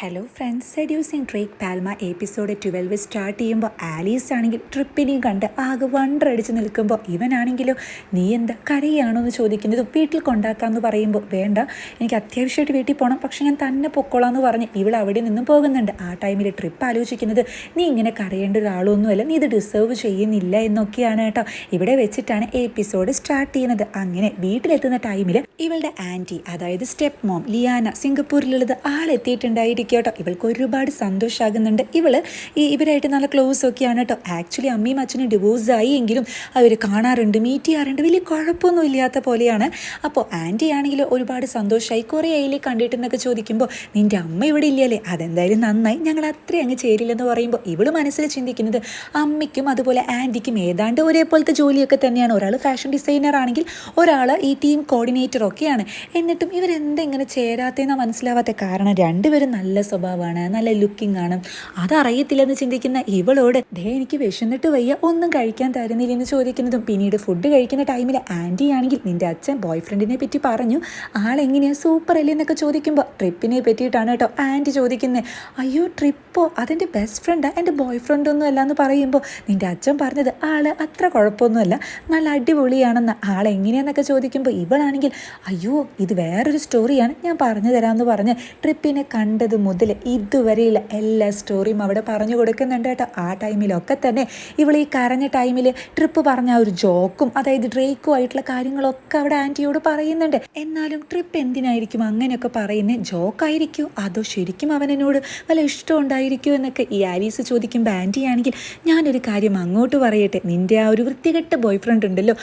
Hello friends seducing Drake Palma episode twelve start ചെയ്യുമ്പോൾ Alice ആണെങ്കിൽ ട്രിപ്പിനെയും കണ്ട് ആകെ വണ്ടർ അടിച്ച് നിൽക്കുമ്പോൾ ഇവനാണെങ്കിലോ നീ എന്താ കരയാണോ എന്ന് ചോദിക്കുന്നത് വീട്ടിൽ കൊണ്ടാക്കാമെന്ന് പറയുമ്പോൾ വേണ്ട എനിക്ക് അത്യാവശ്യമായിട്ട് വീട്ടിൽ പോകണം പക്ഷെ ഞാൻ തന്നെ പൊക്കോളാം എന്ന് പറഞ്ഞ് ഇവൾ അവിടെ നിന്നും പോകുന്നുണ്ട്. ആ ടൈമിൽ ട്രിപ്പ് ആലോചിക്കുന്നത് നീ ഇങ്ങനെ കരയേണ്ട ഒരാളൊന്നുമല്ല നീ ഇത് ഡിസേർവ് ചെയ്യുന്നില്ല എന്നൊക്കെയാണ് കേട്ടോ. ഇവിടെ വെച്ചിട്ടാണ് എപ്പിസോഡ് സ്റ്റാർട്ട് ചെയ്യുന്നത്. അങ്ങനെ വീട്ടിലെത്തുന്ന ടൈമിൽ ഇവളുടെ ആന്റി അതായത് സ്റ്റെപ്പ് മോം ലിയാന സിംഗപ്പൂരിലുള്ളത് ആളെത്തിയിട്ടുണ്ടായിരിക്കും. കേട്ടോ. ഇവൾക്ക് ഒരുപാട് സന്തോഷമാകുന്നുണ്ട് ഇവൾ ഈ ഇവരായിട്ട് നല്ല ക്ലോസ് ഒക്കെയാണ് കേട്ടോ. ആക്ച്വലി അമ്മയും അച്ഛനും ഡിവോഴ്സ് ആയി എങ്കിലും അവർ കാണാറുണ്ട് മീറ്റ് ചെയ്യാറുണ്ട്. വലിയ കുഴപ്പമൊന്നും ഇല്ലാത്ത പോലെയാണ്. അപ്പോൾ ആന്റി ആണെങ്കിൽ ഒരുപാട് സന്തോഷമായി കുറേ ആയില്ലേ കണ്ടിട്ടെന്നൊക്കെ ചോദിക്കുമ്പോൾ നിന്റെ അമ്മ ഇവിടെ ഇല്ലല്ലേ അതെന്തായാലും നന്നായി. ഞങ്ങൾ അത്രയും അങ്ങ് ചേരില്ലെന്ന് പറയുമ്പോൾ ഇവൾ മനസ്സിൽ ചിന്തിക്കുന്നത് അമ്മയ്ക്കും അതുപോലെ ആന്റിക്കും ഏതാണ്ട് ഒരേപോലത്തെ ജോലിയൊക്കെ തന്നെയാണ്. ഒരാൾ ഫാഷൻ ഡിസൈനർ ആണെങ്കിൽ ഒരാൾ ഈ ടീം കോർഡിനേറ്റർ ഒക്കെയാണ്. എന്നിട്ടും ഇവരെന്തെങ്ങനെ ചേരാത്തതെന്നാണ് മനസ്സിലാവാത്ത കാരണം രണ്ടുപേരും നല്ല സ്വഭാവമാണ് നല്ല ലുക്കിംഗ് ആണ്. അതറിയത്തില്ലെന്ന് ചിന്തിക്കുന്ന ഇവളോട് ദേ എനിക്ക് വിശന്നിട്ട് വയ്യ ഒന്നും കഴിക്കാൻ തരുന്നില്ല എന്ന് ചോദിക്കുന്നതും പിന്നീട് ഫുഡ് കഴിക്കുന്ന ടൈമിൽ ആന്റി ആണെങ്കിൽ നിന്റെ അച്ഛൻ ബോയ് ഫ്രണ്ടിനെ പറ്റി പറഞ്ഞു. ആളെങ്ങനെയാണ് സൂപ്പർ അല്ലേ എന്നൊക്കെ ചോദിക്കുമ്പോൾ ട്രിപ്പിനെ പറ്റിയിട്ടാണ് കേട്ടോ ആന്റി ചോദിക്കുന്നത് അയ്യോ ട്രിപ്പോ അതെന്റെ ബെസ്റ്റ് ഫ്രണ്ടാ എന്റെ ബോയ് ഫ്രണ്ടൊന്നും അല്ല എന്ന് പറയുമ്പോൾ നിന്റെ അച്ഛൻ പറഞ്ഞത് ആൾ അത്ര കുഴപ്പമൊന്നുമല്ല നല്ല അടിപൊളിയാണെന്ന്. ആളെങ്ങനെയാന്നൊക്കെ ചോദിക്കുമ്പോൾ ഇവളാണെങ്കിൽ അയ്യോ ഇത് വേറൊരു സ്റ്റോറിയാണ് ഞാൻ പറഞ്ഞു തരാമെന്ന് പറഞ്ഞ് ട്രിപ്പിനെ കണ്ടത് മുതൽ ഇതുവരെയുള്ള എല്ലാ സ്റ്റോറിയും അവിടെ പറഞ്ഞു കൊടുക്കുന്നുണ്ട് കേട്ടോ. ആ ടൈമിലൊക്കെ തന്നെ ഇവൾ ഈ കരഞ്ഞ ടൈമിൽ ട്രിപ്പ് പറഞ്ഞ ഒരു ജോക്കും അതായത് ഡ്രേക്കും ആയിട്ടുള്ള കാര്യങ്ങളൊക്കെ അവിടെ ആന്റിയോട് പറയുന്നുണ്ട്. എന്നാലും ട്രിപ്പ് എന്തിനായിരിക്കും അങ്ങനെയൊക്കെ പറയുന്നത് ജോക്കായിരിക്കും അതോ ശരിക്കും അവനോട് വല്ല ഇഷ്ടം ഉണ്ടായിരിക്കുമോ എന്നൊക്കെ ഈ ആലീസ് ചോദിക്കുമ്പോൾ ആന്റി ആണെങ്കിൽ ഞാനൊരു കാര്യം അങ്ങോട്ട് പറയട്ടെ. നിന്റെ ആ ഒരു വൃത്തികെട്ട ബോയ് ഫ്രണ്ട് ഉണ്ടല്ലോ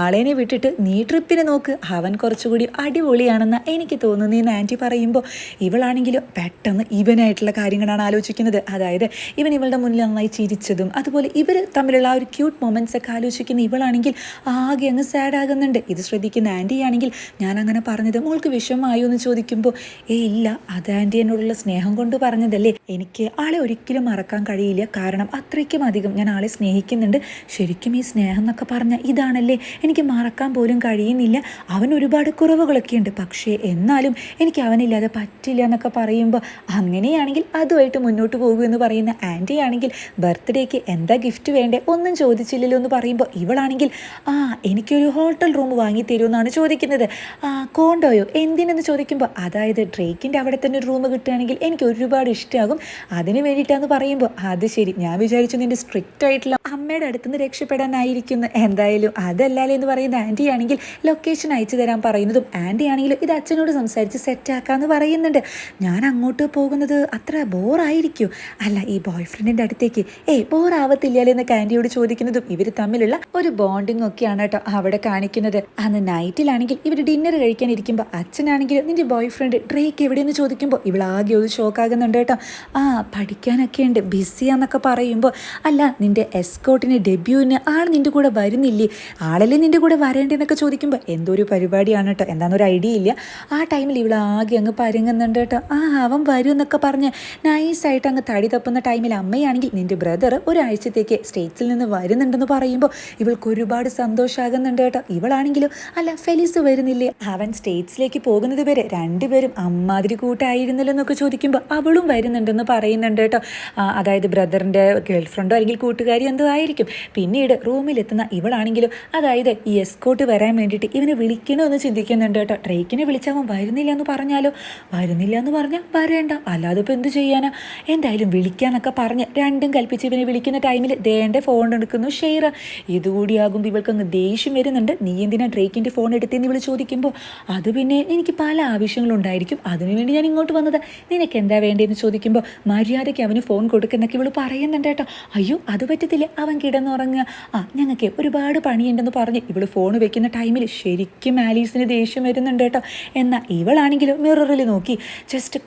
ആളേനെ വിട്ടിട്ട് നീ ട്രിപ്പിനെ നോക്ക്. അവൻ കുറച്ചുകൂടി അടിപൊളിയാണെന്ന് എനിക്ക് തോന്നുന്നതെന്ന് ആന്റി പറയുമ്പോൾ ഇവളാണെങ്കിലും പെട്ടെന്ന് ഇവനായിട്ടുള്ള കാര്യങ്ങളാണ് ആലോചിക്കുന്നത്. അതായത് ഇവൻ ഇവളുടെ മുന്നിൽ നന്നായി ചിരിച്ചതും അതുപോലെ ഇവർ തമ്മിലുള്ള ആ ഒരു ക്യൂട്ട് മൊമെന്റ്സ് ഒക്കെ ആലോചിക്കുന്ന ഇവളാണെങ്കിൽ ആകെ അങ്ങ് സാഡ് ആകുന്നുണ്ട്. ഇത് ശ്രദ്ധിക്കുന്ന ആന്റി ആണെങ്കിൽ ഞാൻ അങ്ങനെ പറഞ്ഞത് മോൾക്ക് വിഷമമായോ? എന്ന് ചോദിക്കുമ്പോൾ ഏ ഇല്ല അത് ആന്റി എന്നോടുള്ള സ്നേഹം കൊണ്ട് പറഞ്ഞതല്ലേ. എനിക്ക് ആളെ ഒരിക്കലും മറക്കാൻ കഴിയില്ല. കാരണം അത്രയ്ക്കും അധികം ഞാൻ ആളെ സ്നേഹിക്കുന്നുണ്ട്. ശരിക്കും ഈ സ്നേഹം എന്നൊക്കെ പറഞ്ഞാൽ ഇതാണല്ലേ. എനിക്ക് മറക്കാൻ പോലും കഴിയുന്നില്ല. അവൻ ഒരുപാട് കുറവുകളൊക്കെ ഉണ്ട് പക്ഷേ എന്നാലും എനിക്ക് അവനില്ലാതെ പറ്റില്ല എന്നൊക്കെ പറയുമ്പോൾ അങ്ങനെയാണെങ്കിൽ അതുമായിട്ട് മുന്നോട്ട് പോകൂ എന്ന് പറയുന്ന ആന്റി ആണെങ്കിൽ ബർത്ത്ഡേക്ക് എന്താ ഗിഫ്റ്റ് വേണ്ടേ ഒന്നും ചോദിച്ചില്ലല്ലോ എന്ന് പറയുമ്പോൾ ഇവളാണെങ്കിൽ ആ എനിക്കൊരു ഹോട്ടൽ റൂം വാങ്ങി തരുമെന്നാണ് ചോദിക്കുന്നത്. ആ കോണ്ടോയോ? എന്തിനെന്ന് ചോദിക്കുമ്പോൾ അതായത് ഡ്രേക്കിന്റെ അവിടെ തന്നെ ഒരു റൂം കിട്ടുകയാണെങ്കിൽ എനിക്ക് ഒരുപാട് ഇഷ്ടമാകും. അതിന് വേണ്ടിയിട്ടാന്ന് പറയുമ്പോൾ അത് ശരി ഞാൻ വിചാരിച്ചു നിന്റെ സ്ട്രിക്റ്റ് ആയിട്ടുള്ള അമ്മയുടെ അടുത്തുനിന്ന് രക്ഷപ്പെടാനായിരിക്കുന്നു. എന്തായാലും അതല്ലാലേ എന്ന് പറയുന്ന ആന്റി ആണെങ്കിൽ ലൊക്കേഷൻ അയച്ചു തരാൻ പറയുന്നതും ആന്റി ആണെങ്കിലും ഇത് അച്ഛനോട് സംസാരിച്ച് സെറ്റാക്കാമെന്ന് പറയുന്നുണ്ട്. ഞാൻ അങ്ങോട്ട് പോകുന്നത് അത്ര ബോറായിരിക്കും. അല്ല ഈ ബോയ് ഫ്രണ്ടിന്റെ അടുത്തേക്ക് ഏയ് ബോറാവത്തില്ലല്ലേ എന്ന് കാൻഡിയോട് ചോദിക്കുന്നതും ഇവർ തമ്മിലുള്ള ഒരു ബോണ്ടിങ് ഒക്കെയാണ് കേട്ടോ അവിടെ കാണിക്കുന്നത്. അന്ന് നൈറ്റിലാണെങ്കിൽ ഇവർ ഡിന്നർ കഴിക്കാൻ ഇരിക്കുമ്പോൾ അച്ഛനാണെങ്കിൽ നിന്റെ ബോയ് ഫ്രണ്ട് ഡ്രേക്ക് എവിടെയെന്ന് ചോദിക്കുമ്പോൾ ഇവളാകെ ഒരു ഷോക്ക് ഷോക്കാകുന്നുണ്ട് കേട്ടോ. ആ പഠിക്കാനൊക്കെ ഉണ്ട് ബിസിയാന്നൊക്കെ പറയുമ്പോൾ അല്ല നിന്റെ എസ്കോട്ടിന് ഡെബ്യൂവിന് ആൾ നിന്റെ കൂടെ വരുന്നില്ലേ? ആളല്ലേ നിന്റെ കൂടെ വരേണ്ടതെന്നൊക്കെ ചോദിക്കുമ്പോൾ എന്തോ ഒരു പരിപാടിയാണ് കേട്ടോ. എന്താണെന്നൊരു ഐഡിയ ഇല്ല. ആ ടൈമിൽ ഇവളാകെ അങ്ങ് പരുങ്ങുന്നുണ്ട് കേട്ടോ. ആ അവൻ വരും എന്നൊക്കെ പറഞ്ഞ് നൈസായിട്ട് അങ്ങ് തടി തപ്പുന്ന ടൈമിൽ അമ്മയാണെങ്കിൽ നിന്റെ ബ്രദർ ഒരാഴ്ചത്തേക്ക് സ്റ്റേറ്റ്സിൽ നിന്ന് വരുന്നുണ്ടെന്ന് പറയുമ്പോൾ ഇവൾക്ക് ഒരുപാട് സന്തോഷമാകുന്നുണ്ട് കേട്ടോ. ഇവളാണെങ്കിലും അല്ല ഫെലിസ് വരുന്നില്ലേ? അവൻ സ്റ്റേറ്റ്സിലേക്ക് പോകുന്നത് വരെ രണ്ടുപേരും അമ്മാതിരി കൂട്ടായിരുന്നല്ലോ എന്നൊക്കെ ചോദിക്കുമ്പോൾ അവളും വരുന്നുണ്ടെന്ന് പറയുന്നുണ്ട് കേട്ടോ. അതായത് ബ്രദറിന്റെ ഗേൾ ഫ്രണ്ടോ അല്ലെങ്കിൽ കൂട്ടുകാരി എന്തോ ആയിരിക്കും. പിന്നീട് റൂമിലെത്തുന്ന ഇവളാണെങ്കിലും അതായത് ഈ എസ്കോട്ട് വരാൻ വേണ്ടിയിട്ട് ഇവനെ വിളിക്കണമെന്ന് ചിന്തിക്കുന്നുണ്ട് കേട്ടോ. ട്രേക്കിനെ വിളിച്ചവൻ വരുന്നില്ല എന്ന് പറഞ്ഞാലോ? വരുന്നില്ല എന്ന് പറഞ്ഞാൽ വരേണ്ട അല്ലാതെ ഇപ്പോൾ എന്ത് ചെയ്യാനാ? എന്തായാലും വിളിക്കാന്നൊക്കെ പറഞ്ഞ് രണ്ടും കൽപ്പിച്ച് ഇവനെ വിളിക്കുന്ന ടൈമിൽ ദേണ്ട ഫോൺ എടുക്കുന്നു ഷെയർ ഇതുകൂടിയാകുമ്പോൾ ഇവൾക്കങ്ങ് ദേഷ്യം വരുന്നുണ്ട്. നീ എന്തിനാ ഡ്രേക്കിന്റെ ഫോൺ എടുത്തെന്ന് ഇവൾ ചോദിക്കുമ്പോൾ അത് പിന്നെ എനിക്ക് പല ആവശ്യങ്ങളുണ്ടായിരിക്കും. അതിനുവേണ്ടി ഞാൻ ഇങ്ങോട്ട് വന്നത്. നിനക്ക് എന്താ വേണ്ടതെന്ന് ചോദിക്കുമ്പോൾ മര്യാദയ്ക്ക് അവന് ഫോൺ കൊടുക്കുന്നൊക്കെ ഇവൾ പറയുന്നുണ്ട് കേട്ടോ. അയ്യോ അത് പറ്റത്തില്ല. അവൻ കിടന്നുറങ്ങുക. ആ ഞങ്ങൾക്ക് ഒരുപാട് പണിയുണ്ടെന്ന് പറഞ്ഞ് ഇവൾ ഫോൺ വെക്കുന്ന ടൈമിൽ ശരിക്കും ആലീസിന് ദേഷ്യം വരുന്നുണ്ട് കേട്ടോ. എന്നാൽ ഇവളാണെങ്കിലും മിററിൽ നോക്കി. ജസ്റ്റ്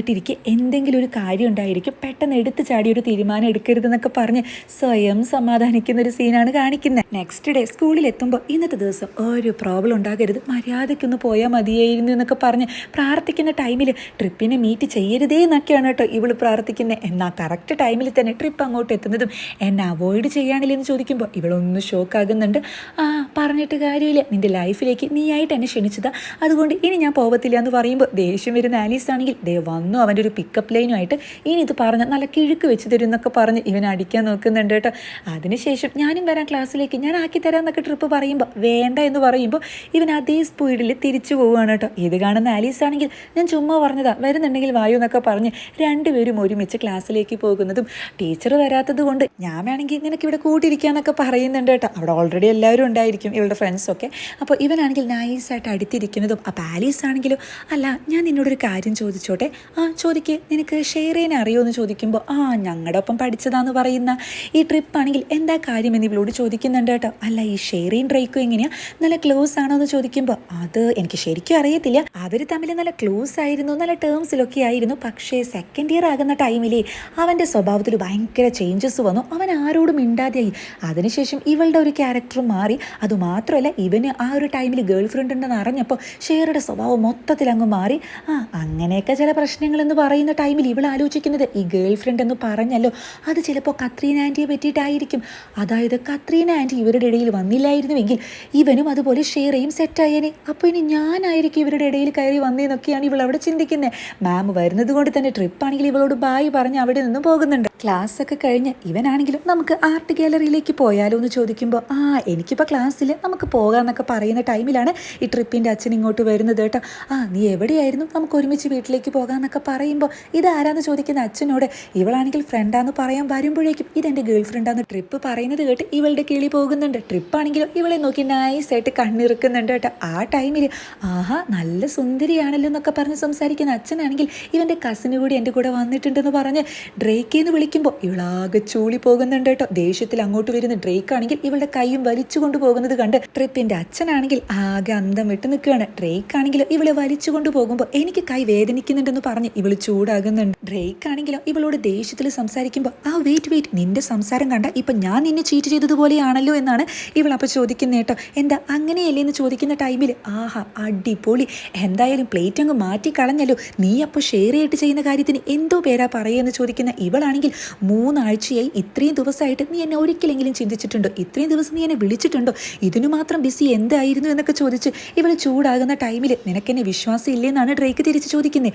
കാമായിട്ടിരിക്കെ എന്തെങ്കിലും ഒരു കാര്യം ഉണ്ടായിരിക്കും പെട്ടെന്ന് എടുത്തു ചാടി ഒരു തീരുമാനം എടുക്കരുതെന്നൊക്കെ പറഞ്ഞ് സ്വയം സമാധാനിക്കുന്ന ഒരു സീനാണ് കാണിക്കുന്നത് നെക്സ്റ്റ് ഡേ സ്കൂളിൽ എത്തുമ്പോൾ ഇന്നത്തെ ദിവസം ഒരു പ്രോബ്ലം ഉണ്ടാകരുത് മര്യാദയ്ക്കൊന്ന് പോയാൽ മതിയായിരുന്നു എന്നൊക്കെ പറഞ്ഞ് പ്രാർത്ഥിക്കുന്ന ടൈമിൽ ട്രിപ്പിനെ മീറ്റ് ചെയ്യരുതേ എന്നൊക്കെയാണ് കേട്ടോ ഇവൾ പ്രാർത്ഥിക്കുന്നത് എന്നാൽ കറക്റ്റ് ടൈമിൽ തന്നെ ട്രിപ്പ് അങ്ങോട്ട് എത്തുന്നതും എന്നെ അവോയ്ഡ് ചെയ്യാനില്ല എന്ന് ചോദിക്കുമ്പോൾ ഇവളൊന്ന് ഷോക്കാകുന്നുണ്ട് ആ പറഞ്ഞിട്ട് കാര്യമില്ല നിന്റെ ലൈഫിലേക്ക് ആയിട്ട് എന്നെ ക്ഷണിച്ചതാ. അതുകൊണ്ട് ഇനി ഞാൻ പോകത്തില്ല എന്ന് പറയുമ്പോൾ ദേഷ്യം വരുന്ന ആലീസ് ആണെങ്കിൽ ദേ വന്നു എന്നും അവന്റെ ഒരു പിക്കപ്പ് ലൈനുമായിട്ട് ഇനി ഇത് പറഞ്ഞ് നല്ല കിഴുക്ക് വെച്ച് തരും എന്നൊക്കെ പറഞ്ഞ് ഇവൻ അടിക്കാൻ നോക്കുന്നുണ്ട് കേട്ടോ. അതിനുശേഷം ഞാനും വരാം ക്ലാസ്സിലേക്ക് ഞാൻ ആക്കി തരാം എന്നൊക്കെ ട്രിപ്പ് പറയുമ്പോൾ വേണ്ട എന്ന് പറയുമ്പോൾ ഇവൻ അതേ സ്പീഡിൽ തിരിച്ചു പോവുകയാണ് കേട്ടോ. ഇത് കാണുന്ന ആലീസ് ആണെങ്കിൽ ഞാൻ ചുമ്മാ പറഞ്ഞതാ വരുന്നുണ്ടെങ്കിൽ വായു എന്നൊക്കെ പറഞ്ഞ് രണ്ടുപേരും ഒരുമിച്ച് ക്ലാസ്സിലേക്ക് പോകുന്നതും ടീച്ചർ വരാത്തത് കൊണ്ട് ഞാൻ വേണമെങ്കിൽ നിനക്ക് ഇവിടെ കൂട്ടിരിക്കാന്നൊക്കെ പറയുന്നുണ്ട് കേട്ടോ. അവിടെ ഓൾറെഡി എല്ലാവരും ഉണ്ടായിരിക്കും ഇവളുടെ ഫ്രണ്ട്സൊക്കെ അപ്പോൾ ഇവനാണെങ്കിൽ നൈസായിട്ട് അടുത്തിരിക്കുന്നതും അപ്പോൾ ആലീസ് ആണെങ്കിലും അല്ല ഞാൻ നിന്നോടൊരു കാര്യം ചോദിച്ചോട്ടെ? ആ ചോദിക്ക് നിനക്ക് ഷെയർ ചെയ്യാൻ അറിയുമോ എന്ന് ചോദിക്കുമ്പോൾ ആ ഞങ്ങളുടെ ഒപ്പം പഠിച്ചതാന്ന് പറയുന്ന ഈ ട്രിപ്പ് ആണെങ്കിൽ എന്താ കാര്യം എന്ന് ഇവളോട് ചോദിക്കുന്നുണ്ട് കേട്ടോ. അല്ല ഈ ഷെയറിൻ ഡ്രൈക്കും എങ്ങനെയാ? നല്ല ക്ലോസ് ആണോ എന്ന് ചോദിക്കുമ്പോൾ അത് എനിക്ക് ശരിക്കും അറിയത്തില്ല. അവർ തമ്മിൽ നല്ല ക്ലോസ് ആയിരുന്നു നല്ല ടേംസിലൊക്കെ ആയിരുന്നു. പക്ഷേ സെക്കൻഡ് ഇയർ ആകുന്ന ടൈമിലേ അവന്റെ സ്വഭാവത്തിൽ ഭയങ്കര ചേഞ്ചസ് വന്നു. അവൻ ആരോടും മിണ്ടാതെയായി. അതിനുശേഷം ഇവളുടെ ഒരു ക്യാരക്ടർ മാറി. അതുമാത്രമല്ല ഇവന് ആ ഒരു ടൈമിൽ ഗേൾ ഫ്രണ്ട് ഉണ്ടെന്ന് അറിഞ്ഞപ്പോൾ ഷെയറുടെ സ്വഭാവം മൊത്തത്തിൽ അങ്ങ് മാറി. ആ അങ്ങനെയൊക്കെ ചില പ്രശ്നങ്ങൾ എന്ന് പറയുന്ന ടൈമിൽ ഇവൾ ആലോചിക്കുന്നത് ഈ ഗേൾ ഫ്രണ്ട് എന്ന് പറഞ്ഞല്ലോ അത് ചിലപ്പോൾ കത്രീന ആന്റിയെ പറ്റിയിട്ടായിരിക്കും. അതായത് കത്രീന ആന്റി ഇവരുടെ ഇടയിൽ വന്നില്ലായിരുന്നുവെങ്കിൽ ഇവനും അതുപോലെ ഷെയർ ചെയ്യും സെറ്റായേനെ അപ്പോൾ ഇനി ഞാനായിരിക്കും ഇവരുടെ ഇടയിൽ കയറി വന്നതെന്നൊക്കെയാണ് ഇവൾ അവിടെ ചിന്തിക്കുന്നത് മാം വരുന്നത് കൊണ്ട് തന്നെ ട്രിപ്പാണെങ്കിൽ ഇവളോട് ബായ് പറഞ്ഞ് അവിടെ നിന്നും പോകുന്നുണ്ട്. ക്ലാസ് ഒക്കെ കഴിഞ്ഞ് ഇവനാണെങ്കിലും നമുക്ക് ആർട്ട് ഗാലറിയിലേക്ക് പോയാലോ എന്ന് ചോദിക്കുമ്പോൾ ആ എനിക്കിപ്പോൾ ക്ലാസ്സിൽ നമുക്ക് പോകാമെന്നൊക്കെ പറയുന്ന ടൈമിലാണ് ഈ ട്രിപ്പിന്റെ അച്ഛൻ ഇങ്ങോട്ട് വരുന്നത് കേട്ടോ. ആ നീ എവിടെയായിരുന്നു? നമുക്ക് ഒരുമിച്ച് വീട്ടിലേക്ക് പോകാമെന്നൊക്കെ പറയുമ്പോൾ ഇതാരാന്ന് ചോദിക്കുന്ന അച്ഛനോട് ഇവളാണെങ്കിൽ ഫ്രണ്ടാന്ന് പറയാൻ വരുമ്പോഴേക്കും ഇതെന്റെ ഗേൾ ഫ്രണ്ടാന്ന് ട്രിപ്പ് പറയുന്നത് കേട്ട് ഇവളുടെ കിളി പോകുന്നുണ്ട്. ട്രിപ്പാണെങ്കിലും ഇവളെ നോക്കി നൈസായിട്ട് കണ്ണിറുക്കുന്നുണ്ട് കേട്ടോ. ആ ടൈമിൽ ആഹാ നല്ല സുന്ദരിയാണല്ലോ എന്നൊക്കെ പറഞ്ഞ് സംസാരിക്കുന്ന അച്ഛനാണെങ്കിൽ ഇവന്റെ കസിന് കൂടി എന്റെ കൂടെ വന്നിട്ടുണ്ടെന്ന് പറഞ്ഞ് ഡ്രേക്കേന്ന് വിളിക്കുമ്പോൾ ഇവളാകെ ചൂളി പോകുന്നുണ്ട് കേട്ടോ. ദേഷ്യത്തിൽ അങ്ങോട്ട് വരുന്ന ഡ്രേക്ക് ആണെങ്കിൽ ഇവളുടെ കൈയും വലിച്ചു കൊണ്ട് പോകുന്നത് കണ്ട് ട്രിപ്പിന്റെ അച്ഛനാണെങ്കിൽ ആകെ അന്തം വിട്ട് നിൽക്കുകയാണ്. ഡ്രേക്ക് ആണെങ്കിൽ ഇവളെ വലിച്ചു കൊണ്ടുപോകുമ്പോൾ എനിക്ക് കൈ വേദനിക്കുന്നുണ്ടെന്ന് പറഞ്ഞ് ഇവൾ ചൂടാകുന്നുണ്ട്. ഡ്രേക്ക് ആണെങ്കിലോ ഇവളോട് ദേഷ്യത്തിൽ സംസാരിക്കുമ്പോൾ ആ വെയിറ്റ് വെയിറ്റ് നിന്റെ സംസാരം കണ്ട ഇപ്പം ഞാൻ നിന്നെ ചീറ്റ് ചെയ്തതുപോലെയാണല്ലോ എന്നാണ് ഇവൾ അപ്പോൾ ചോദിക്കുന്നത് കേട്ടോ. എന്താ അങ്ങനെയല്ലേ എന്ന് ചോദിക്കുന്ന ടൈമിൽ ആഹാ അടിപൊളി. എന്തായാലും പ്ലേറ്റ് അങ്ങ് മാറ്റി കളഞ്ഞല്ലോ. നീ അപ്പോൾ ഷെയർ ചെയ്തിട്ട് ചെയ്യുന്ന കാര്യത്തിന് എന്തോ പേരാ പറയുമെന്ന് ചോദിക്കുന്ന ഇവളാണെങ്കിൽ മൂന്നാഴ്ചയായി ഇത്രയും ദിവസമായിട്ട് നീ എന്നെ ഒരിക്കലെങ്കിലും ചിന്തിച്ചിട്ടുണ്ടോ? ഇത്രയും ദിവസം നീ എന്നെ വിളിച്ചിട്ടുണ്ടോ? ഇതിനു മാത്രം ബിസി എന്തായിരുന്നു എന്നൊക്കെ ചോദിച്ച് ഇവൾ ചൂടാകുന്ന ടൈമിൽ നിനക്കെന്നെ വിശ്വാസം ഇല്ലെന്നാണ് ഡ്രേക്ക് തിരിച്ച് ചോദിക്കുന്നത്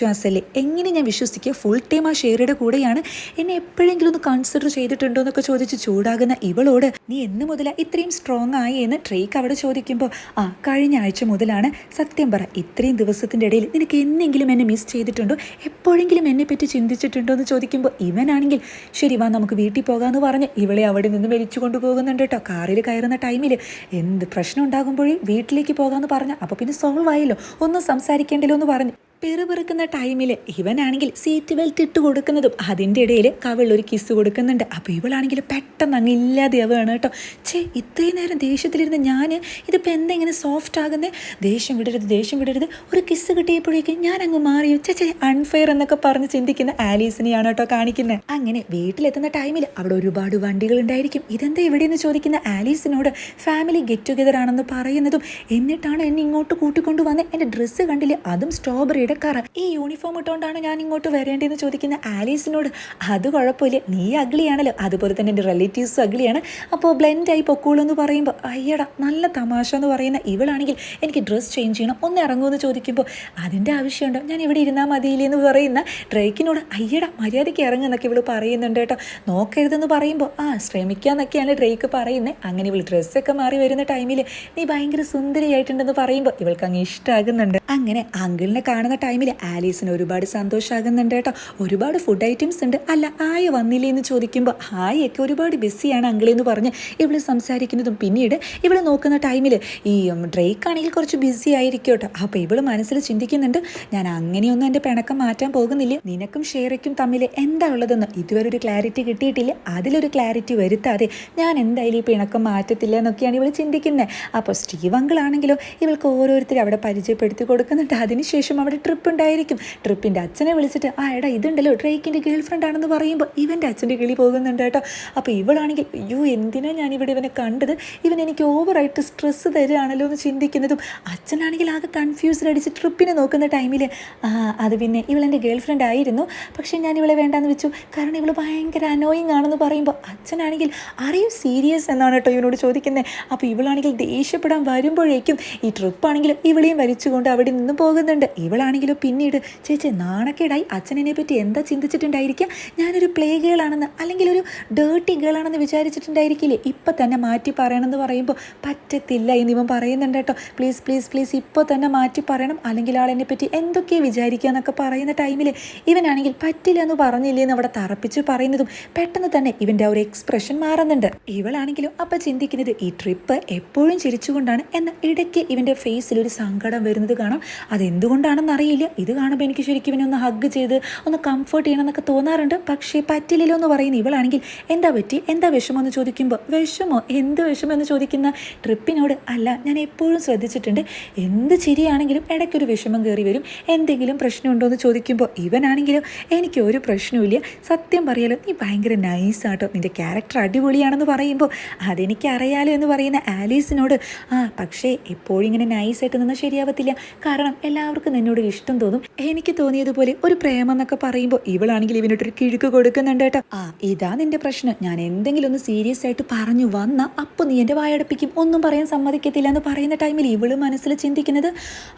വിശ്വാസമല്ലേ എങ്ങനെ ഞാൻ വിശ്വസിക്കുക? ഫുൾ ടൈം ആ ഷെയറുടെ കൂടെയാണ്. എന്നെ എപ്പോഴെങ്കിലും ഒന്ന് കൺസിഡർ ചെയ്തിട്ടുണ്ടോ എന്നൊക്കെ ചോദിച്ച് ചൂടാകുന്ന ഇവളോട് നീ എന്ന് മുതലാ ഇത്രയും സ്ട്രോങ് ആയി? എന്ന് ട്രേക്ക് അവിടെ ചോദിക്കുമ്പോൾ ആ കഴിഞ്ഞ ആഴ്ച മുതലാണ്. സത്യം പറ ഇത്രയും ദിവസത്തിന്റെ ഇടയിൽ നിനക്ക് എന്നെങ്കിലും എന്നെ മിസ് ചെയ്തിട്ടുണ്ടോ? എപ്പോഴെങ്കിലും എന്നെ പറ്റി ചിന്തിച്ചിട്ടുണ്ടോ? എന്ന് ചോദിക്കുമ്പോൾ ഇവനാണെങ്കിൽ ശരി വാ നമുക്ക് വീട്ടിൽ പോകാമെന്ന് പറഞ്ഞ് ഇവളെ അവിടെ നിന്ന് വലിച്ചു കൊണ്ടുപോകുന്നുണ്ട് കേട്ടോ. കാറിൽ കയറുന്ന ടൈമിൽ എന്ത് പ്രശ്നം ഉണ്ടാകുമ്പോഴേ വീട്ടിലേക്ക് പോകാമെന്ന് പറഞ്ഞ. അപ്പോൾ പിന്നെ സോൾവ് ആയല്ലോ. ഒന്നും സംസാരിക്കേണ്ടല്ലോ എന്ന് പറഞ്ഞു. പെറുപിറുക്കുന്ന ടൈമിൽ ഇവനാണെങ്കിൽ സീറ്റ് ബെൽറ്റ് ഇട്ട് കൊടുക്കുന്നതും അതിന്റെ ഇടയിൽ കവിളൊരു കിസ് കൊടുക്കുന്നുണ്ട്. അപ്പോൾ ഇവളാണെങ്കിൽ പെട്ടെന്ന് അങ്ങ് ഇല്ലാതെയാവുകയാണ് കേട്ടോ. ചേ ഇത്രയും നേരം ദേഷ്യത്തിലിരുന്ന് ഞാൻ ഇതിപ്പോൾ എന്തെങ്ങനെ സോഫ്റ്റ് ആകുന്നേ? ദേഷ്യം വിടരുത് ദേഷ്യം വിടരുത്. ഒരു കിസ് കിട്ടിയപ്പോഴേക്കും ഞാൻ അങ്ങ് മാറിയോ? ചേ ചേ അൺഫെയർ എന്നൊക്കെ പറഞ്ഞ് ചിന്തിക്കുന്ന ആലീസിനെയാണ് കേട്ടോ കാണിക്കുന്നത് അങ്ങനെ വീട്ടിലെത്തുന്ന ടൈമിൽ അവിടെ ഒരുപാട് വണ്ടികൾ ഉണ്ടായിരിക്കും. ഇതെന്താ നിന്ന് ചോദിക്കുന്ന ആലീസിനോട് ഫാമിലി ഗെറ്റ് ടുഗെദർ ആണെന്ന് പറയുന്നതും എന്നിട്ടാണ് എന്നെ ഇങ്ങോട്ട് കൂട്ടിക്കൊണ്ടു വന്ന് എന്റെ ഡ്രസ്സ് കണ്ടില്ലേ? അതും സ്ട്രോബെറിയുടെ കളർ ഈ യൂണിഫോം ഇട്ടുകൊണ്ടാണ് ഞാൻ ഇങ്ങോട്ട് വരേണ്ടതെന്ന് ചോദിക്കുന്ന ആലീസിനോട് അത് കുഴപ്പമില്ല നീ അഗ്ലിയാണല്ലോ. അതുപോലെ തന്നെ എന്റെ റിലേറ്റീവ്സ് അഗ്ലിയാണ്. അപ്പോൾ ബ്ലെൻഡായി പൊക്കോളൂ എന്ന് പറയുമ്പോൾ അയ്യടാ നല്ല തമാശ എന്ന് പറയുന്ന ഇവളാണെങ്കിൽ എനിക്ക് ഡ്രസ്സ് ചേഞ്ച് ചെയ്യണം ഒന്ന് ഇറങ്ങുമെന്ന് ചോദിക്കുമ്പോൾ അതിന്റെ ആവശ്യമുണ്ടോ? ഞാൻ ഇവിടെ ഇരുന്നാൽ മതിയില്ലേ? എന്ന് പറയുന്ന ഡ്രേക്കിനോട് അയ്യടാ മര്യാദയ്ക്ക് ഇറങ്ങുന്നൊക്കെ ഇവൾ പറയുന്നുണ്ട് കേട്ടോ. നോക്കരുതെന്ന് പറയുമ്പോൾ ആ ശ്രമിക്കാമെന്നൊക്കെയാണ് ഡ്രേക്ക് പറയുന്നത് അങ്ങനെ ഇവൾ ഡ്രസ്സൊക്കെ മാറി വരുന്ന ടൈമിൽ നീ ഭയങ്കര സുന്ദരിയായിട്ടുണ്ടെന്ന് പറയുമ്പോൾ ഇവൾക്ക് അങ്ങ് ഇഷ്ടമാകുന്നുണ്ട് അങ്ങനെ അങ്കിളിനെ കാണുന്ന ടൈമിൽ ആലീസിന് ഒരുപാട് സന്തോഷമാകുന്നുണ്ട് കേട്ടോ. ഒരുപാട് ഫുഡ് ഐറ്റംസ് ഉണ്ട്. അല്ല ആയ വന്നില്ലേ എന്ന് ചോദിക്കുമ്പോൾ ആയൊക്കെ ഒരുപാട് ബിസിയാണ് അങ്കിളെന്ന് പറഞ്ഞ് ഇവൾ സംസാരിക്കുന്നതും പിന്നീട് ഇവൾ നോക്കുന്ന ടൈമിൽ ഈ ഡ്രേക്ക് ആണെങ്കിൽ കുറച്ച് ബിസി ആയിരിക്കും കേട്ടോ. അപ്പോൾ ഇവൾ മനസ്സിൽ ചിന്തിക്കുന്നുണ്ട് ഞാൻ അങ്ങനെയൊന്നും എന്റെ പിണക്കം മാറ്റാൻ പോകുന്നില്ല. നിനക്കും ഷെയറയ്ക്കും തമ്മിൽ എന്താ ഉള്ളതെന്ന് ഇതുവരെ ഒരു ക്ലാരിറ്റി കിട്ടിയിട്ടില്ല. അതിലൊരു ക്ലാരിറ്റി വരുത്താതെ ഞാൻ എന്തായാലും ഈ പിണക്കം മാറ്റത്തില്ല എന്നൊക്കെയാണ് ഇവൾ ചിന്തിക്കുന്നത് അപ്പോൾ സ്റ്റീവ് അങ്കിളാണെങ്കിലോ ഇവൾക്ക് ഓരോരുത്തരും അവിടെ പരിചയപ്പെടുത്തി കൊടുക്കുന്നുണ്ട്. അതിനുശേഷം അവിടെ ട്രിപ്പ് ഉണ്ടായിരിക്കും ട്രിപ്പിന്റെ അച്ഛനെ വിളിച്ചിട്ട് ആ എടാ ഇതുണ്ടല്ലോ ഡ്രേക്കിന്റെ ഗേൾ ഫ്രണ്ട് ആണെന്ന് പറയുമ്പോൾ ഇവന്റെ അച്ഛന്റെ കിളി പോകുന്നുണ്ട് കേട്ടോ. അപ്പോൾ ഇവളാണെങ്കിൽ അയ്യോ എന്തിനാ ഞാനിവിടെ ഇവനെ കണ്ടത്? ഇവൻ എനിക്ക് ഓവറായിട്ട് സ്ട്രെസ്സ് തരുകയാണല്ലോ എന്ന് ചിന്തിക്കുന്നതും അച്ഛനാണെങ്കിൽ ആകെ കൺഫ്യൂസ്ഡ് അടിച്ച് ട്രിപ്പിനെ നോക്കുന്ന ടൈമിൽ ആ അത് പിന്നെ ഇവളെന്റെ ഗേൾ ഫ്രണ്ട് ആയിരുന്നു. പക്ഷേ ഞാൻ ഇവളെ വേണ്ടാന്ന് വെച്ചു. കാരണം ഇവൾ ഭയങ്കര അനോയിങ് ആണെന്ന് പറയുമ്പോൾ അച്ഛനാണെങ്കിൽ അറിയൂ സീരിയസ് എന്നാണ് കേട്ടോ ഇവനോട് ചോദിക്കുന്നത് അപ്പോൾ ഇവളാണെങ്കിൽ ദേഷ്യപ്പെടാൻ വരുമ്പോഴേക്കും ഈ ട്രിപ്പാണെങ്കിൽ ഇവളെയും വലിച്ചുകൊണ്ട് അവിടെ നിന്ന് പോകുന്നുണ്ട്. ഇവളാണെങ്കിൽ ഇവളാണെങ്കിലോ പിന്നീട് ചേച്ചി നാണക്കേടായി അച്ഛനെ പറ്റി എന്താ ചിന്തിച്ചിട്ടുണ്ടായിരിക്കുക ഞാനൊരു പ്ലേ ഗേളാണെന്ന് അല്ലെങ്കിൽ ഒരു ഡേർട്ടി ഗേളാണെന്ന് വിചാരിച്ചിട്ടുണ്ടായിരിക്കില്ലേ? ഇപ്പം തന്നെ മാറ്റി പറയണമെന്ന് പറയുമ്പോൾ പറ്റത്തില്ല എന്നിവൻ പറയുന്നുണ്ട് കേട്ടോ. പ്ലീസ് പ്ലീസ് പ്ലീസ് ഇപ്പോൾ തന്നെ മാറ്റി പറയണം. അല്ലെങ്കിൽ ആളെന്നെ പറ്റി എന്തൊക്കെയാണ് വിചാരിക്കുക എന്നൊക്കെ പറയുന്ന ടൈമിൽ ഇവനാണെങ്കിൽ പറ്റില്ല എന്ന് പറഞ്ഞില്ലേ എന്ന് അവിടെ തറപ്പിച്ച് പറയുന്നതും പെട്ടെന്ന് തന്നെ ഇവന്റെ ആ ഒരു എക്സ്പ്രഷൻ മാറുന്നുണ്ട്. ഇവളാണെങ്കിലും അപ്പം ചിന്തിക്കുന്നത് ഈ ട്രിപ്പ് എപ്പോഴും ചിരിച്ചുകൊണ്ടാണ് എന്ന ഇടയ്ക്ക് ഇവന്റെ ഫേസിൽ ഒരു സങ്കടം വരുന്നത് കാണാം. അതെന്തുകൊണ്ടാണെന്ന് അറിയില്ല ഇത് കാണുമ്പോൾ എനിക്ക് ശരിക്കും ഇവനെ ഒന്ന് ഹഗ് ചെയ്ത് ഒന്ന് കംഫർട്ട് ചെയ്യണം എന്നൊക്കെ തോന്നാറുണ്ട്. പക്ഷേ പറ്റില്ലല്ലോ എന്ന് പറയുന്ന ഇവളാണെങ്കിൽ എന്താ പറ്റി? എന്താ വിഷമം എന്ന് ചോദിക്കുമ്പോൾ വിഷമോ? എന്ത് വിഷമം എന്ന് ചോദിക്കുന്ന ട്രിപ്പിനോട് അല്ല ഞാൻ എപ്പോഴും ശ്രദ്ധിച്ചിട്ടുണ്ട്. എന്ത് ചിരിയാണെങ്കിലും ഇടയ്ക്കൊരു വിഷമം കയറി വരും. എന്തെങ്കിലും പ്രശ്നമുണ്ടോ എന്ന് ചോദിക്കുമ്പോൾ ഇവനാണെങ്കിലും എനിക്ക് ഒരു പ്രശ്നവുമില്ല. സത്യം പറയാലോ നീ ഭയങ്കര നൈസാട്ടോ നിന്റെ ക്യാരക്ടർ അടിപൊളിയാണെന്ന് പറയുമ്പോൾ അതെനിക്ക് അറിയാലോ എന്ന് പറയുന്ന ആലീസിനോട് ആ പക്ഷേ എപ്പോഴും ഇങ്ങനെ നൈസായിട്ട് നിന്നാൽ ശരിയാവത്തില്ല. കാരണം എല്ലാവർക്കും നിന്നോട് ഇഷ്ടം തോന്നും. എനിക്ക് തോന്നിയതുപോലെ ഒരു പ്രേമം എന്നൊക്കെ പറയുമ്പോൾ ഇവളാണെങ്കിൽ ഇവനോട്ടൊരു കിഴുക്ക് കൊടുക്കുന്നുണ്ട് കേട്ടോ. ആ ഇതാ നിന്റെ പ്രശ്നം. ഞാൻ എന്തെങ്കിലും ഒന്ന് സീരിയസ് ആയിട്ട് പറഞ്ഞു വന്ന അപ്പോൾ നീ എന്റെ വായടപ്പിക്കും. ഒന്നും പറയാൻ സമ്മതിക്കത്തില്ല എന്ന് പറയുന്ന ടൈമിൽ ഇവൾ മനസ്സിൽ ചിന്തിക്കുന്നത്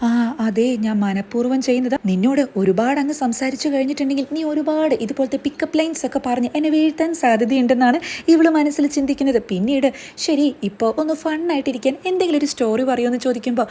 ആ അതെ ഞാൻ മനഃപൂർവം ചെയ്യുന്നത്. നിന്നോട് ഒരുപാട് അങ്ങ് സംസാരിച്ചു കഴിഞ്ഞിട്ടുണ്ടെങ്കിൽ നീ ഒരുപാട് ഇതുപോലത്തെ പിക്കപ്പ് ലൈൻസ് ഒക്കെ പറഞ്ഞ് എന്നെ വീഴ്ത്താൻ സാധ്യതയുണ്ടെന്നാണ് ഇവൾ മനസ്സിൽ ചിന്തിക്കുന്നത്. പിന്നീട് ശരി ഇപ്പോൾ ഒന്ന് ഫണ്ണായിട്ടിരിക്കാൻ എന്തെങ്കിലും ഒരു സ്റ്റോറി പറയുമെന്ന് ചോദിക്കുമ്പോൾ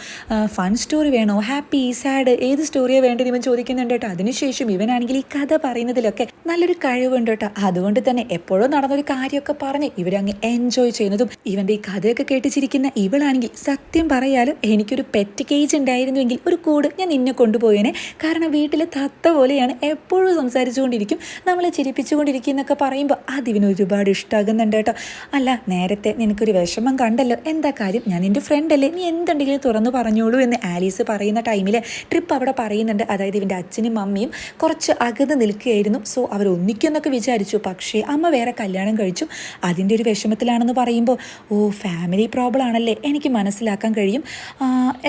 ഫൺ സ്റ്റോറി വേണോ? ഹാപ്പി സാഡ് ഏത് സ്റ്റോറിയാണ് വേണ്ടി ഇവൻ ചോദിക്കുന്നുണ്ട് കേട്ടോ. അതിനുശേഷം ഇവനാണെങ്കിൽ ഈ കഥ പറയുന്നതിലൊക്കെ നല്ലൊരു കഴിവുണ്ട് കേട്ടോ. അതുകൊണ്ട് തന്നെ എപ്പോഴും നടന്നൊരു കാര്യമൊക്കെ പറഞ്ഞ് ഇവരങ്ങ് എൻജോയ് ചെയ്യുന്നതും ഇവന്റെ ഈ കഥയൊക്കെ കേട്ടിച്ചിരിക്കുന്ന ഇവളാണെങ്കിൽ സത്യം പറയാലോ എനിക്കൊരു പെറ്റ് കേജ് ഉണ്ടായിരുന്നുവെങ്കിൽ ഒരു കൂട് ഞാൻ നിന്നെ കൊണ്ടുപോയേനെ. കാരണം വീട്ടിലെ തത്ത പോലെയാണ് എപ്പോഴും സംസാരിച്ചുകൊണ്ടിരിക്കും. നമ്മളെ ചിരിപ്പിച്ചുകൊണ്ടിരിക്കും എന്നൊക്കെ പറയുമ്പോൾ ഇവന് ഒരുപാട് ഇഷ്ടമാകുന്നുണ്ട് കേട്ടോ. അല്ല നേരത്തെ നിനക്കൊരു വിഷമം കണ്ടല്ലോ. എന്താ കാര്യം? ഞാൻ എന്റെ ഫ്രണ്ട് അല്ലേ? നീ എന്തുണ്ടെങ്കിലും തുറന്നു പറഞ്ഞോളൂ എന്ന് ആലീസ് പറയുന്ന ടൈമിൽ ട്രിപ്പ് അവിടെ പറയുന്നുണ്ട്. അതായത് ഇവന്റെ അച്ഛനും അമ്മയും കുറച്ച് അകന്ന് നിൽക്കുകയായിരുന്നു. സോ അവർ ഒന്നിക്കുമെന്നൊക്കെ വിചാരിച്ചു. പക്ഷേ അമ്മ വേറെ കല്യാണം കഴിച്ചു. അതിന്റെ ഒരു വിഷമത്തിലാണെന്ന് പറയുമ്പോൾ ഓ ഫാമിലി പ്രോബ്ലം ആണല്ലേ. എനിക്ക് മനസ്സിലാക്കാൻ കഴിയും.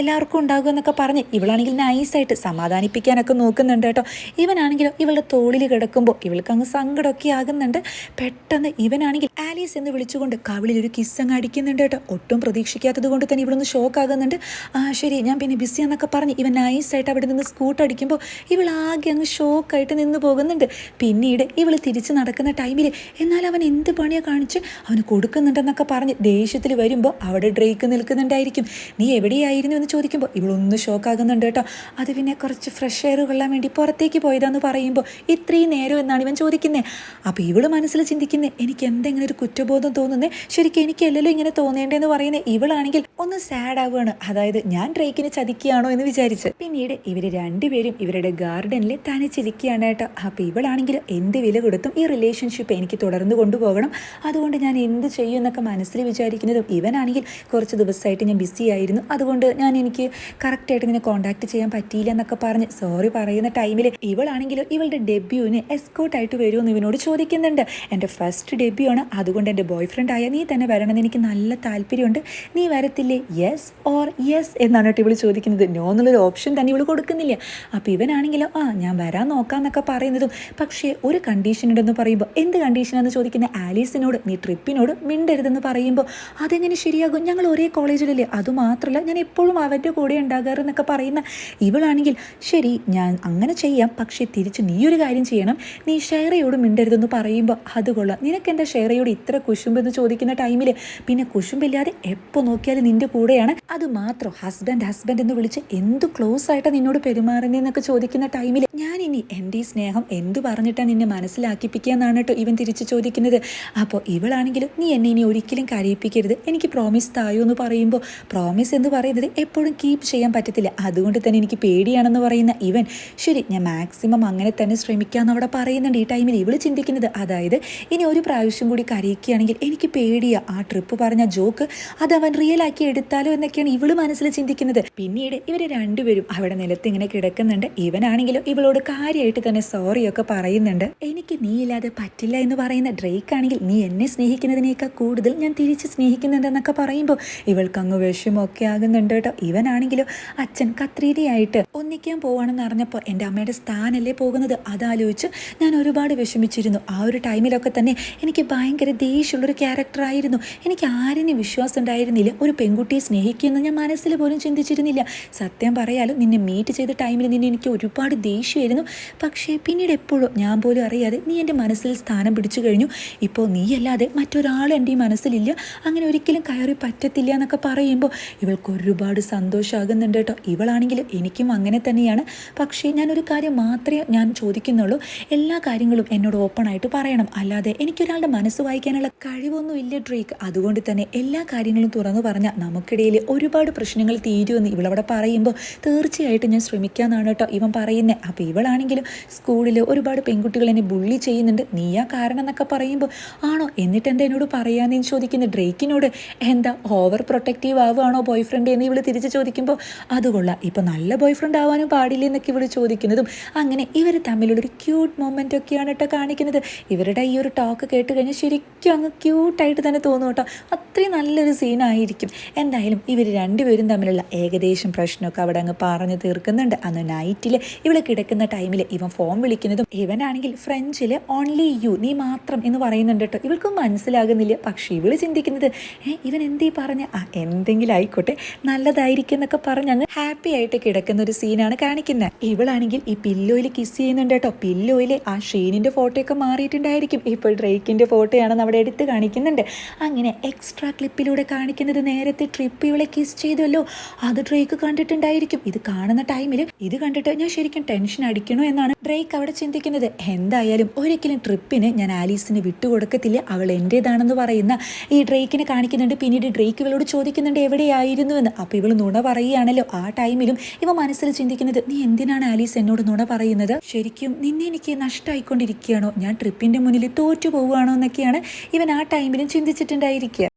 എല്ലാവർക്കും ഉണ്ടാകും എന്നൊക്കെ പറഞ്ഞ് ഇവളാണെങ്കിൽ നൈസായിട്ട് സമാധാനിപ്പിക്കാനൊക്കെ നോക്കുന്നുണ്ട് കേട്ടോ. ഇവനാണെങ്കിലോ ഇവളുടെ തോളിൽ കിടക്കുമ്പോൾ ഇവൾക്ക് അങ്ങ് സങ്കടമൊക്കെ ആകുന്നുണ്ട്. പെട്ടെന്ന് ഇവനാണെങ്കിൽ ആലീസ് എന്ന് വിളിച്ചുകൊണ്ട് കവിളിൽ ഒരു കിസ് അങ്ങ് അടിക്കുന്നുണ്ട് കേട്ടോ. ഒട്ടും പ്രതീക്ഷിക്കാത്തത് കൊണ്ട് തന്നെ ഇവളൊന്ന് ഷോക്ക് ആകുന്നുണ്ട്. ആ ശരി ഞാൻ പിന്നെ ബിസി എന്നൊക്കെ പറഞ്ഞ് ഇവൻ നൈസായിട്ട് അവിടെ നിന്ന് സ്കൂട്ട് അടിക്കുമ്പോൾ ഇവൾ ആകെ അങ്ങ് ഷോക്കായിട്ട് നിന്ന് പോകുന്നുണ്ട്. പിന്നീട് ഇവൾ തിരിച്ച് നടക്കുന്ന ടൈമിൽ എന്നാൽ അവൻ എന്ത് പണിയാണ് കാണിച്ച് അവന് കൊടുക്കുന്നുണ്ടെന്നൊക്കെ പറഞ്ഞ് ദേഷ്യത്തിൽ വരുമ്പോൾ അവിടെ ഡ്രേക്ക് നിൽക്കുന്നുണ്ടായിരിക്കും. നീ എവിടെയായിരുന്നു? എന്ന് ചോദിക്കുമ്പോൾ ഇവളൊന്ന് ഷോക്കാകുന്നുണ്ട് കേട്ടോ. അത് പിന്നെ കുറച്ച് ഫ്രഷ് എയർ കൊള്ളാൻ വേണ്ടി പുറത്തേക്ക് പോയതാന്ന് പറയുമ്പോൾ ഇത്രയും നേരം എന്നാണ് ഇവൻ ചോദിക്കുന്നത് അപ്പോൾ ഇവൾ മനസ്സിൽ ചിന്തിക്കുന്നത് എനിക്ക് എന്തെങ്കിലും ഒരു കുറ്റബോധം തോന്നുന്നത് ശരിക്കും എനിക്കല്ലല്ലോ ഇങ്ങനെ തോന്നേണ്ടതെന്ന് പറയുന്നത് ഇവളാണെങ്കിൽ ഒന്ന് സാഡ് ആവുകയാണ്. അതായത് ഞാൻ ഡ്രേക്കിനെ ചതിക്കുകയാണോ എന്ന് വിചാരിച്ച്. പിന്നീട് ഇവർ രണ്ടുപേരും ഇവരുടെ ഗാർഡനിൽ തനിച്ചിരിക്കുകയാണ് കേട്ടോ. അപ്പോൾ ഇവളാണെങ്കിൽ എന്ത് വില കൊടുത്തും ഈ റിലേഷൻഷിപ്പ് എനിക്ക് തുടർന്ന് കൊണ്ടുപോകണം. അതുകൊണ്ട് ഞാൻ എന്ത് ചെയ്യും എന്നൊക്കെ മനസ്സിൽ വിചാരിക്കുന്നതും ഇവനാണെങ്കിൽ കുറച്ച് ദിവസമായിട്ട് ഞാൻ ബിസി ആയിരുന്നു. അതുകൊണ്ട് ഞാൻ എനിക്ക് കറക്റ്റായിട്ട് ഇങ്ങനെ കോൺടാക്ട് ചെയ്യാൻ പറ്റിയില്ല എന്നൊക്കെ പറഞ്ഞ് സോറി പറയുന്ന ടൈമിൽ ഇവളാണെങ്കിൽ ഇവളുടെ ഡെബ്യൂവിന് എസ്കോട്ടായിട്ട് വരുമെന്ന് ഇവനോട് ചോദിക്കുന്നുണ്ട്. എന്റെ ഫസ്റ്റ് ഡെബ്യൂ ആണ്. അതുകൊണ്ട് എന്റെ ബോയ് ഫ്രണ്ട് ആയ നീ തന്നെ വരണമെന്ന് എനിക്ക് നല്ല താല്പര്യമുണ്ട്. നീ വരത്തില്ലേ? യെസ് ഓർ യെസ് എന്നാണ് കേട്ടോ ഇവൾ ചോദിക്കുന്നത്. നോ എന്നുള്ളൊരു ഓപ്ഷൻ തന്നെ ഇവൾ കൊടുക്കുന്നില്ല. അപ്പോൾ ഇവനാണെങ്കിലും ആ ഞാൻ വരാൻ നോക്കാമെന്നൊക്കെ പറയുന്നതും. പക്ഷേ ഒരു കണ്ടീഷൻ ഉണ്ടെന്ന് പറയുമ്പോൾ എന്ത് കണ്ടീഷനാണെന്ന് ചോദിക്കുന്ന ആലീസിനോട് നീ ട്രിപ്പിനോട് മിണ്ടരുതെന്ന് പറയുമ്പോൾ അതെങ്ങനെ ശരിയാകും? ഞങ്ങൾ ഒരേ കോളേജിലല്ലേ? അതുമാത്രമല്ല ഞാൻ എപ്പോഴും അവന്റെ കൂടെ ഉണ്ടാകാറെന്നൊക്കെ പറയുന്ന ഇവളാണെങ്കിൽ ശരി ഞാൻ അങ്ങനെ ചെയ്യാം. പക്ഷേ തിരിച്ച് നീ ഒരു കാര്യം ചെയ്യണം. നീ ഷെയറയോട് മിണ്ടരുതെന്ന് പറയുമ്പോൾ അത് കൊള്ളാം. നിനക്ക് എന്റെ ഷെയറയോട് ഇത്ര കുശുമ്പെന്ന് ചോദിക്കുന്ന ടൈമിൽ പിന്നെ കുശുമ്പില്ലാതെ എപ്പോൾ നോക്കിയാലും നിന്റെ കൂടെയാണ്. അത് മാത്രം ഹസ്ബൻഡ് ഹസ്ബൻഡ് എന്ന് വിളിച്ച് എന്ത് ക്ലോസ് ആയിട്ട് നിന്നോട് പെരുമാറുന്നതെന്നൊക്കെ ചോദിക്കുന്ന ടൈമിൽ ഞാൻ ഇനി എന്റെ ഈ സ്നേഹം എന്ത് പറഞ്ഞിട്ടാണ് നിന്നെ മനസ്സിലാക്കിപ്പിക്കുക എന്നാണ് കേട്ടോ ഇവൻ തിരിച്ചു ചോദിക്കുന്നത്. അപ്പോൾ ഇവളാണെങ്കിലും നീ എന്നെ ഇനി ഒരിക്കലും കരയിപ്പിക്കരുത്. എനിക്ക് പ്രോമിസ് തായോ എന്ന് പറയുമ്പോൾ പ്രോമിസ് എന്ന് പറയുന്നത് എപ്പോഴും കീപ്പ് ചെയ്യാൻ പറ്റത്തില്ല. അതുകൊണ്ട് തന്നെ എനിക്ക് പേടിയാണെന്ന് പറയുന്ന ഇവൻ ശരി ഞാൻ മാക്സിമം അങ്ങനെ തന്നെ ശ്രമിക്കാമെന്ന് അവിടെ പറയുന്നുണ്ട് ഈ ടൈമിൽ ഇവൾ ചിന്തിക്കുന്നത് അതായത് ഇനി ഒരു പ്രാവശ്യം കൂടി കരയിക്കുകയാണെങ്കിൽ എനിക്ക് പേടിയാ. ആ ട്രിപ്പ് പറഞ്ഞ ജോക്ക് അത് അവൻ റിയൽ ആക്കി എടുത്താലോ എന്നൊക്കെയാണ് ഇവൾ മനസ്സിൽ ചിന്തിക്കുന്നത്. പിന്നീട് ഇവർ രണ്ടുപേരും അവിടെ നിലത്ത് ഇങ്ങനെ കിടക്കുന്നുണ്ട്. ഇവനാണെങ്കിലും ഇവളോട് കാര്യമായിട്ട് തന്നെ സോറിയൊക്കെ പറയുന്നുണ്ട്. എനിക്ക് നീ ഇല്ലാതെ പറ്റില്ല എന്ന് പറയുന്ന ഡ്രേക്ക് ആണെങ്കിൽ നീ എന്നെ സ്നേഹിക്കുന്നതിനേക്കാൾ കൂടുതൽ ഞാൻ തിരിച്ച് സ്നേഹിക്കുന്നുണ്ടെന്നൊക്കെ പറയുമ്പോൾ ഇവൾക്ക് അങ്ങ് വിഷമമൊക്കെ ആകുന്നുണ്ട് കേട്ടോ. ഇവനാണെങ്കിലും അച്ഛൻ കത്രീരയായിട്ട് ഒന്നിക്കാൻ പോവാണെന്ന് അറിഞ്ഞപ്പോൾ എന്റെ അമ്മയുടെ സ്ഥാനല്ലേ പോകുന്നത്? അതാലോചിച്ച് ഞാൻ ഒരുപാട് വിഷമിച്ചിരുന്നു. ആ ഒരു ടൈമിലൊക്കെ തന്നെ എനിക്ക് ഭയങ്കര ദേഷ്യമുള്ളൊരു ക്യാരക്ടറായിരുന്നു എനിക്ക് ആരെയും വിശ്വാസം ഉണ്ടായിരുന്നില്ല. ഒരു പെൺകുട്ടിയെ സ്നേഹിക്കുമെന്ന് ഞാൻ മനസ്സിൽ പോലും ചിന്തിച്ചിരുന്നില്ല. സത്യം പറയാലോ നിന്നെ മീറ്റ് ചെയ്ത ടൈമിൽ നിന്നെ എനിക്ക് ഒരുപാട് ദേഷ്യമായിരുന്നു. പക്ഷേ പിന്നീട് എപ്പോഴും ഞാൻ പോലും അറിയാതെ നീ എന്റെ മനസ്സിൽ സ്ഥാനം പിടിച്ചു കഴിഞ്ഞു. ഇപ്പോൾ നീയല്ലാതെ മറ്റൊരാൾ എന്റെ ഈ മനസ്സിലില്ല. അങ്ങനെ ഒരിക്കലും കയറി പറ്റത്തില്ല എന്നൊക്കെ പറയുമ്പോൾ ഇവൾക്ക് ഒരുപാട് സന്തോഷമാകുന്നുണ്ട് കേട്ടോ. ഇവളാണെങ്കിൽ എനിക്കും അങ്ങനെ തന്നെയാണ്. പക്ഷേ ഞാനൊരു കാര്യം മാത്രമേ ഞാൻ ചോദിക്കുന്നുള്ളൂ. എല്ലാ കാര്യങ്ങളും എന്നോട് ഓപ്പൺ ആയിട്ട് പറയണം. അല്ലാതെ എനിക്കൊരാളുടെ മനസ്സ് വായിക്കാനുള്ള കഴിവൊന്നും ഇല്ല ഡ്രേക്ക്. അതുകൊണ്ട് തന്നെ എല്ലാ കാര്യങ്ങളും തുറന്നു പറഞ്ഞാൽ നമുക്കിടയിൽ ഒരുപാട് പ്രശ്നങ്ങൾ തീരുമെന്ന് ഇവളവിടെ പറയുമ്പോൾ തീർച്ചയായിട്ടും ഞാൻ ശ്രമിക്കാമെന്നാണ് കേട്ടോ ഇവൻ പറയുന്നത് അപ്പോൾ ഇവളാണെങ്കിലും സ്കൂളിൽ ഒരുപാട് പെൺകുട്ടികൾ എന്നെ ബുള്ളി ചെയ്യുന്നുണ്ട്. നീയാ കാരണം എന്നൊക്കെ പറയുമ്പോൾ ആണോ? എന്നിട്ട് എന്താ എന്നോട് പറയാമെന്ന് ചോദിക്കുന്നു ഡ്രേക്കിനോട് എന്താ ഓവർ പ്രൊട്ടക്റ്റീവ് ആവുകയാണോ ബോയ് ഫ്രണ്ട് എന്ന് ഇവൾ തിരിച്ച് ചോദിക്കുമ്പോൾ അത് കൊള്ളാം. നല്ല ബോയ് ഫ്രണ്ട് ആവാനും പാടില്ല എന്നൊക്കെ ഇവൾ ചോദിക്കുന്നതും അങ്ങനെ ഇവർ തമ്മിലുള്ളൊരു ക്യൂട്ട് മൊമെന്റ് ഒക്കെയാണ് കേട്ടോ കാണിക്കുന്നത്. ഇവരുടെ ഈ ഒരു ടോക്ക് കേട്ട് കഴിഞ്ഞാൽ ശരിക്കും അങ്ങ് ക്യൂട്ടായിട്ട് തന്നെ തോന്നും കേട്ടോ. അത്രയും നല്ലൊരു സീനായിരിക്കും എന്തായാലും ഇവർ രണ്ടുപേരും തമ്മിലുള്ള ഏകദേശം പ്രശ്നമൊക്കെ അവിടെ അങ്ങ് പറഞ്ഞു തീർക്കുന്നുണ്ട്. അന്ന് നൈറ്റിൽ ഇവൾ കിടക്കുന്ന ടൈമിൽ ഇവൻ ഫോൺ വിളിക്കുന്നതും ഇവനാണെങ്കിൽ ഫ്രഞ്ചിൽ ഓൺലി യു നീ മാത്രം എന്ന് പറയുന്നുണ്ട് കേട്ടോ ഇവൾക്കും മനസ്സിലാകുന്നില്ല. പക്ഷേ ഇവൾ ചിന്തിക്കുന്നത് ഏ ഇവൻ എന്തീ പറഞ്ഞ? ആ എന്തെങ്കിലും ആയിക്കോട്ടെ. നല്ലതായിരിക്കും എന്നൊക്കെ പറഞ്ഞ് അങ്ങ് ഹാപ്പി ആയിട്ട് കിടക്കുന്ന ഒരു സീനാണ് കാണിക്കുന്നത് ഇവളാണെങ്കിൽ ഈ പില്ലോയിൽ കിസ് ചെയ്യുന്നുണ്ട് കേട്ടോ പില്ലോയിൽ ആ ഷീനിന്റെ ഫോട്ടോയൊക്കെ മാറിയിട്ടുണ്ടായിരിക്കും. ഇപ്പോൾ ഡ്രേക്കിന്റെ ഫോട്ടോയാണെന്ന് അവിടെ എടുത്ത് കാണിക്കുന്നുണ്ട്. അങ്ങനെ എക്സ്ട്രാ ക്ലിപ്പിലൂടെ കാണിക്കുന്നത് നേരത്തെ ട്രിപ്പ് ഇവളെ കിസ് ചെയ്തല്ലോ അത് ഡ്രേക്ക് കണ്ടിട്ടുണ്ടായിരിക്കും. ഇത് കാണുന്ന ടൈമിൽ ഇത് കണ്ടിട്ട് ഞാൻ ശരിക്കും ടെൻഷൻ അടിക്കണോ എന്നാണ് ഡ്രേക്ക് അവിടെ ചിന്തിക്കുന്നത്. എന്തായാലും ഒരിക്കലും ട്രിപ്പിന് ഞാൻ ആലീസിന് വിട്ടുകൊടുക്കത്തില്ല. അവൾ എന്റേതാണെന്ന് പറയുന്ന ഈ ഡ്രേക്കിനെ കാണിക്കുന്നുണ്ട്. പിന്നീട് ഡ്രേക്ക് ഇവളോട് ചോദിക്കുന്നുണ്ട് എവിടെയായിരുന്നു എന്ന് അപ്പോൾ ഇവൾ നുണ പറയുകയാണല്ലോ. ആ ടൈമിലും ഇവ മനസ്സിൽ ചിന്തിക്കുന്നത് നീ എന്തിനാണ് ആലീസ് എന്നോട് നുണ പറയുന്നത്? ശരിക്കും നിന്നെ എനിക്ക് നഷ്ടമായിക്കൊണ്ടിരിക്കുകയാണോ ഞാൻ ട്രിപ്പിന്റെ മുന്നിൽ തോറ്റു പോവുകയാണോ? എന്നൊക്കെയാണ് ഇവൻ ആ ടൈമിലും ചിന്തിച്ചിട്ടുണ്ടായിരിക്കുക.